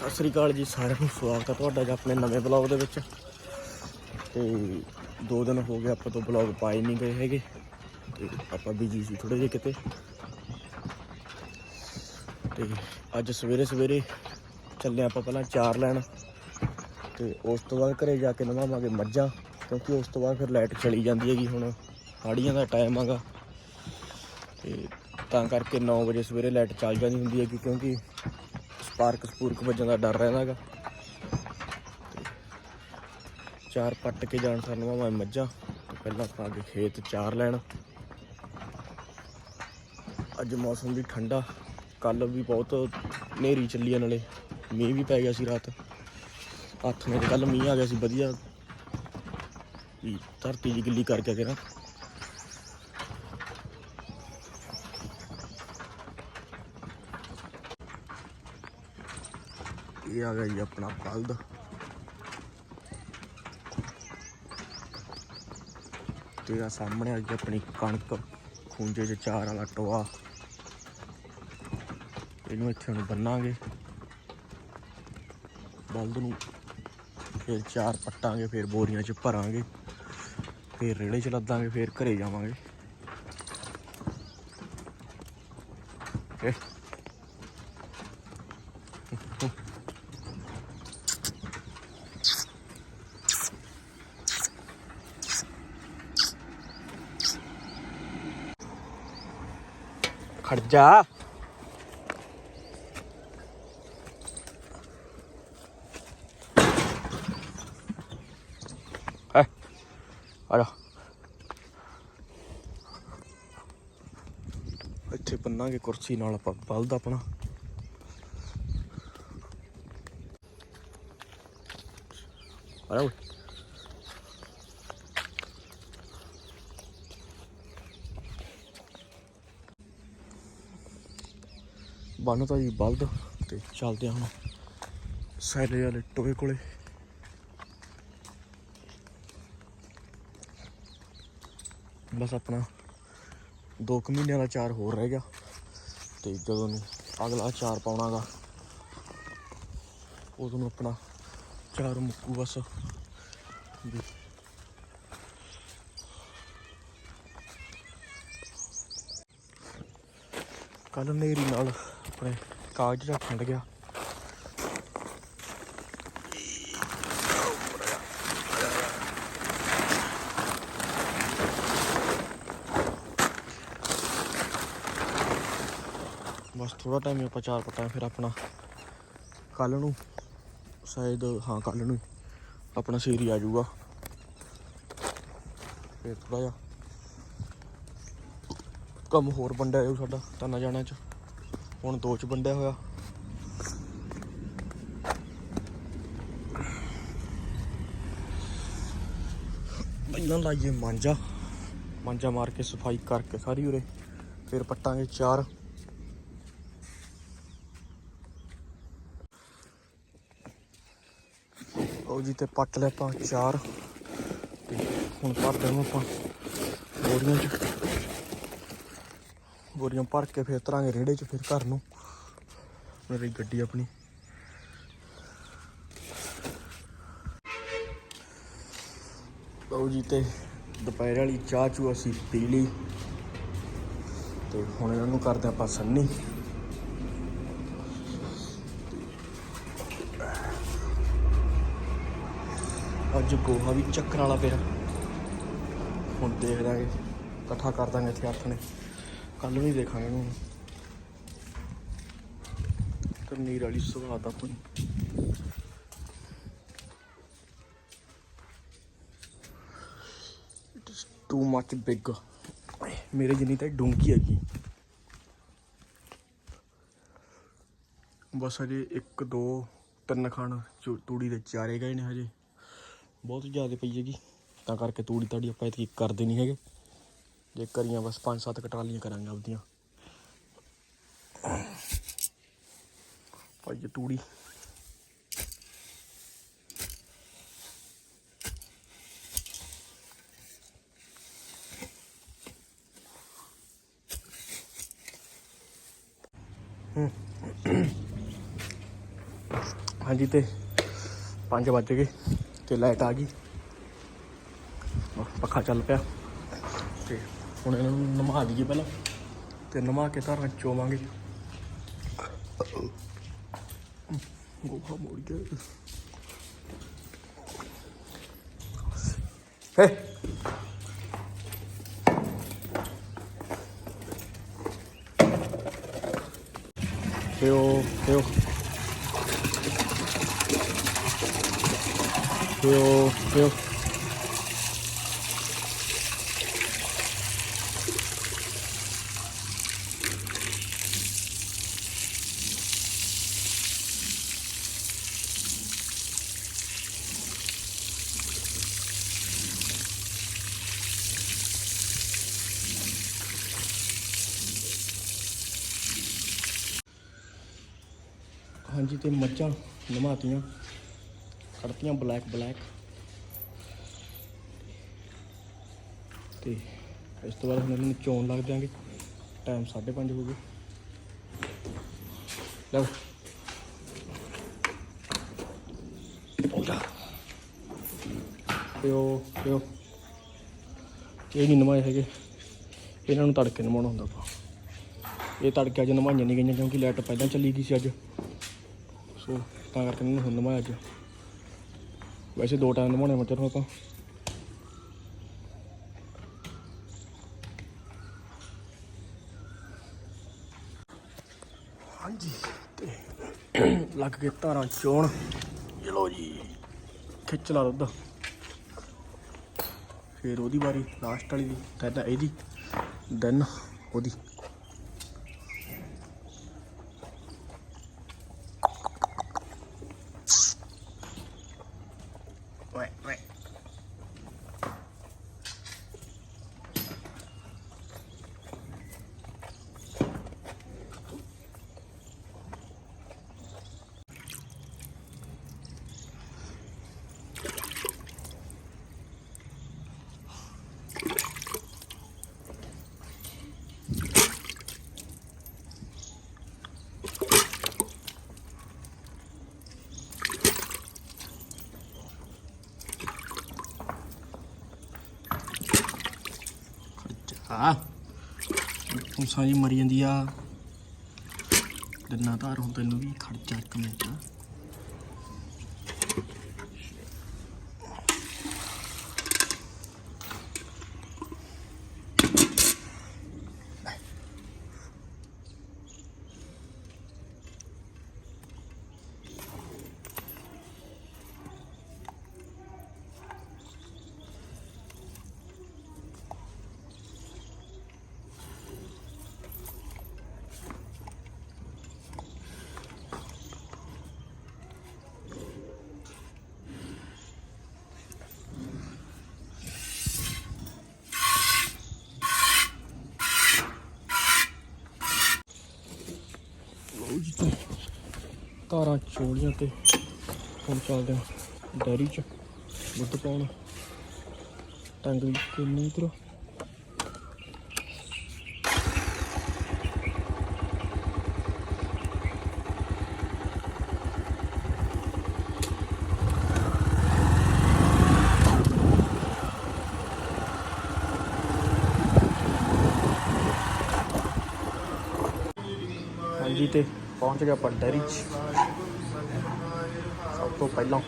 ਸਤਿ ਸ੍ਰੀ ਅਕਾਲ ਜੀ, ਸਾਰਿਆਂ ਨੂੰ ਸਵਾਗਤ ਹੈ ਤੁਹਾਡਾ ਜੀ ਆਪਣੇ ਨਵੇਂ ਬਲੌਗ ਦੇ ਵਿੱਚ। ਤੇ ਦੋ ਦਿਨ ਹੋ ਗਏ ਆਪਾਂ ਤੋਂ ਬਲੌਗ ਪਾਏ ਨਹੀਂ ਗਏ ਹੈਗੇ। ਤੇ ਆਪਾਂ ਬਿਜ਼ੀ ਸੀ ਥੋੜੇ ਜਿਹੇ ਕਿਤੇ। ਤੇ ਅੱਜ ਸਵੇਰੇ ਸਵੇਰੇ ਚੱਲੇ ਆਪਾਂ ਪਹਿਲਾਂ ਚਾਰ ਲੈਣ। ਤੇ ਉਸ ਤੋਂ ਬਾਅਦ ਘਰੇ ਜਾ ਕੇ ਨਵਾਵਾਂਗੇ ਮੱਝਾਂ, ਕਿਉਂਕਿ ਉਸ ਤੋਂ ਬਾਅਦ ਫਿਰ ਲਾਈਟ ਚਲੀ ਜਾਂਦੀ ਹੈਗੀ ਹੁਣ। ਹਾੜੀਆਂ ਦਾ ਟਾਈਮ ਆਗਾ ਤੇ ਤਾਂ ਕਰਕੇ 9 ਵਜੇ ਸਵੇਰੇ ਲਾਈਟ ਚੱਲ ਜਾਂਦੀ ਹੁੰਦੀ ਹੈਗੀ, ਕਿਉਂਕਿ ਸਪਾਰਕ ਸਪੂਰਕ ਵੱਜਣ ਦਾ ਡਰ ਰਹਿੰਦਾ ਹੈਗਾ। ਚਾਰ ਪੱਟ ਕੇ ਜਾਣ ਸਾਨੂੰ ਮੈਂ ਮੱਝਾਂ। ਪਹਿਲਾਂ ਆਪਾਂ ਅੱਗੇ ਖੇਤ ਚਾਰ ਲੈਣ। ਅੱਜ ਮੌਸਮ ਵੀ ਠੰਡਾ। ਕੱਲ ਵੀ ਬਹੁਤ ਹਨੇਰੀ ਚੱਲੀ ਆ ਨਾਲੇ। ਮੀਂਹ ਵੀ ਪੈ ਗਿਆ ਸੀ ਰਾਤ। ਅੱਠ ਵਜੇ ਕੱਲ ਮੀਂਹ ਆ ਗਿਆ ਸੀ, ਵਧੀਆ। ਵੀ ਧਰਤੀ ਜੀ ਗਿੱਲੀ ਕਰਕੇ ਗਿਆ ਨਾ। ਇਹ ਆ ਗਿਆ ਜੀ ਆਪਣਾ ਬਲਦ ਤੇ ਆ ਸਾਹਮਣੇ ਆ ਗਈ ਆਪਣੀ ਕਣਕ ਖੂੰਜੇ 'ਚ ਚਾਰ ਵਾਲਾ ਟੋਆ। ਇਹਨੂੰ ਇੱਥੇ ਹੁਣ ਬੰਨਾਂਗੇ। ਬਲਦ ਨੂੰ ਫਿਰ ਚਾਰ ਪੱਟਾਂਗੇ, ਫਿਰ ਬੋਰੀਆਂ 'ਚ ਭਰਾਂਗੇ। ਫਿਰ ਰੇੜੇ 'ਚ ਲੱਦਾਂਗੇ, ਫਿਰ ਘਰੇ ਜਾਵਾਂਗੇ। ਇਹ ਖੜ ਜਾ। ਹੈ ਆ ਇੱਥੇ ਬੰਨਾਂਗੇ ਕੁਰਸੀ ਨਾਲ ਆਪਾਂ ਬਲਦ ਆਪਣਾ। ਆ ਓਏ। ਬੰਨਤਾ ਜੀ ਬਲਦ ਤੇ ਚੱਲਦੇ ਹਾਂ ਹੁਣ ਸੈਲੇ ਵਾਲੇ ਟੋਏ ਕੋਲੇ। ਬਸ ਆਪਣਾ 2 ਕੁ ਮਹੀਨਿਆਂ ਦਾ ਚਾਰ ਹੋਰ ਰਹਿ ਗਿਆ ਤੇ ਜਦੋਂ ਨੂੰ ਅਗਲਾ ਚਾਰ ਪਾਉਣਾਗਾ, ਉਦੋਂ ਨੂੰ ਆਪਣਾ ਚਾਰ ਮੁੱਕੂ ਬਸ। ਕੱਲ ਨੇਰੀ ਨਾਲ ਆਪਣੇ ਕਾਗਜ਼ ਦਾ ਖੰਡ ਗਿਆ ਬਸ ਥੋੜਾ ਟਾਈਮ ਆਪਾਂ ਚਾਰ ਪਟਾਂ ਫਿਰ ਆਪਣਾ ਕੱਲ ਨੂੰ, ਸ਼ਾਇਦ, ਹਾਂ ਕੱਲ ਨੂੰ ਹੀ ਆਪਣਾ ਸੀਰੀ ਆ ਜਾਊਗਾ। ਫਿਰ ਥੋੜਾ ਜਿਹਾ ਕੰਮ ਹੋਰ ਵੰਡਿਆ ਜਾਊ ਸਾਡਾ, ਤਾਨਾ ਜਾਣਿਆਂ ਚ। ਹੁਣ ਦੋ ਚ ਵੰਡਿਆ ਹੋਇਆ। ਪਹਿਲਾਂ ਲਾਈਏ ਮਾਂਜਾ। ਮਾਂਜਾ ਮਾਰ ਕੇ ਸਫ਼ਾਈ ਕਰਕੇ ਸਾਰੀ ਉਰੇ। ਫਿਰ ਪੱਟਾਂਗੇ ਚਾਰ। ਉਹ ਜੀ, ਤੇ ਪੱਟ ਲੈ ਆਪਾਂ ਚਾਰ। ਹੁਣ ਭਰ ਹਾਂ ਆਪਾਂ ਬੋਰੀਆਂ ਚ। ਬੋਰੀਆਂ ਭਰ ਕੇ ਫਿਰ ਤਰਾਂਗੇ ਰੇੜੇ ਚ ਫਿਰ ਘਰ ਨੂੰ। ਮੇਰੀ ਗੱਡੀ ਆਪਣੀ। ਲਓ ਜੀ ਤੇ ਦੁਪਹਿਰ ਵਾਲੀ ਚਾਹ ਚੂ ਅਸੀਂ ਪੀ ਲਈ। ਤੇ ਹੁਣ ਇਹਨਾਂ ਨੂੰ ਕਰਦੇ ਆਪਾਂ ਸੰਨੀ। ਅੱਜ ਗੋਹਾ ਵੀ ਚੱਕਰ ਵਾਲਾ ਪਿਆ। ਹੁਣ ਦੇਖ ਦਾਂਗੇ ਇਕੱਠਾ ਕਰ ਦਾਂਗੇ ਇੱਥੇ ਹੱਥ ਨੇ। ਕੱਲ ਨੂੰ ਦੇਖਾਂਗੇ ਇਹਨੂੰ ਤੇ ਨੀਰ ਵਾਲੀ ਸੁਹਾਤ ਆਪਣੀ। It is too much big ਮੇਰੇ ਜਿੰਨੀ ਤਾਂ ਡੂੰਕੀ ਹੈਗੀ। ਬਸ ਹਜੇ 1 2 ਤਿੰਨ ਖਾਣ ਚੂ- ਤੂੜੀ ਦੇ ਚਾਰੇ ਗਏ ਨੇ ਹਜੇ। ਬਹੁਤ ਜ਼ਿਆਦਾ ਪਈ ਹੈਗੀ। ਤਾਂ ਕਰਕੇ ਤੂੜੀ ਤਾੜੀ ਆਪਾਂ ਇਤਕੀ ਕਰਦੇ ਨਹੀਂ ਹੈਗੇ। ਜੇ ਕਰੀਆਂ ਬਸ ਪੰਜ ਸੱਤ ਕਟਰਾਲੀਆਂ ਕਰਾਂਗੇ ਆਪਦੀਆਂ। ਭਾਈ ਤੂੜੀ। ਹਾਂਜੀ ਤੇ 5 ਵੱਜ ਗਏ ਤੇ ਲਾਈਟ ਆ ਗਈ। ਪੱਖਾ ਚੱਲ ਪਿਆ ਤੇ ਹੁਣ ਇਹਨਾਂ ਨੂੰ ਨਮਾ ਦਈਏ ਪਹਿਲਾਂ ਤੇ ਨਮਾ ਕੇ ਧਾਰਾਂ ਚੋਵਾਂਗੇ ਗੋਹਾ ਮੋੜ ਗਿਆ ਹੇ Theo, Theo. Theo, Theo. ਹਾਂਜੀ ਤੇ ਮੱਝਾਂ ਨਮਾਤੀਆਂ। ਕਰਤੀਆਂ ਬਲੈਕ ਬਲੈਕ ਤੇ ਇਸ ਤੋਂ ਬਾਅਦ ਹੁਣ ਇਹਨਾਂ ਨੂੰ ਚੋਣ ਲੱਗ ਦਿਆਂਗੇ ਟਾਈਮ 5:30 ਹੋ ਗਏ। ਲਓ। ਪਿਓ ਪਿਓ। ਇਹ ਨਹੀਂ ਨਮਾਏ ਹੈਗੇ। ਇਹਨਾਂ ਨੂੰ ਤੜਕੇ ਨਮਾਉਣਾ ਹੁੰਦਾ ਆਪਾਂ। ਇਹ ਤੜਕੇ ਅੱਜ ਨਮਾਈਆਂ ਨਹੀਂ ਗਈਆਂ ਕਿਉਂਕਿ ਲਾਈਟ ਪਹਿਲਾਂ ਚੱਲੀ ਗਈ ਸੀ ਅੱਜ। ਸੋ ਤਾਂ ਕਰਕੇ ਇਹਨਾਂ ਨੂੰ ਹੁਣ ਨਵਾਇਆ ਅੱਜ। ਵੈਸੇ ਦੋ ਟਾਈਮ ਨਵਾਉਣੇ ਮੱਝਾਂ ਨੂੰ ਆਪਾਂ। ਹਾਂਜੀ, ਤੇ ਲੱਗ ਕੇ ਧਾਰਾਂ ਚੋਣ। ਚਲੋ ਜੀ, ਖਿੱਚ ਲਾ ਦੁੱਧ। ਫਿਰ ਉਹਦੀ ਵਾਰੀ ਲਾਸਟ ਵਾਲੀ ਦੀ then ਇਹਦੀ, ਦੈਨ ਉਹਦੀ। ਓਏ ਓਏ ਹਾਂ ਹੁਣ ਸਾਰੀ ਮਰੀ ਜਾਂਦੀ ਆ। ਦਿਨਾਂ ਧਾਰ ਹੁਣ ਤੈਨੂੰ ਵੀ ਖਰਚਾ ਇੱਕ ਮਿੰਟ। ਧਾਰਾਂ ਚੋਲੀਆਂ ਤੇ ਹੁਣ ਚੱਲਦੇ ਹਾਂ ਡੈਰੀ ਚ, ਦੁੱਧ ਪਾਉਣ। ਟੰਗ ਵੀ ਕਿੰਨੀ ਇਧਰ ਹਾਂਜੀ ਤੇ ਪਹੁੰਚ ਗਿਆ ਆਪਾਂ ਡੈਰੀ 'ਚ। ਤੋਂ ਪਹਿਲਾਂ